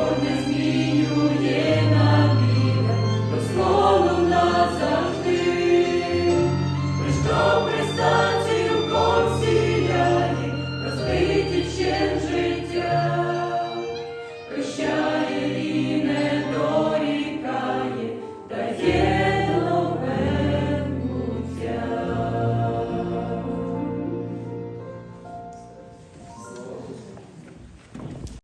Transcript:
все змінює на біле, доскону назавжди.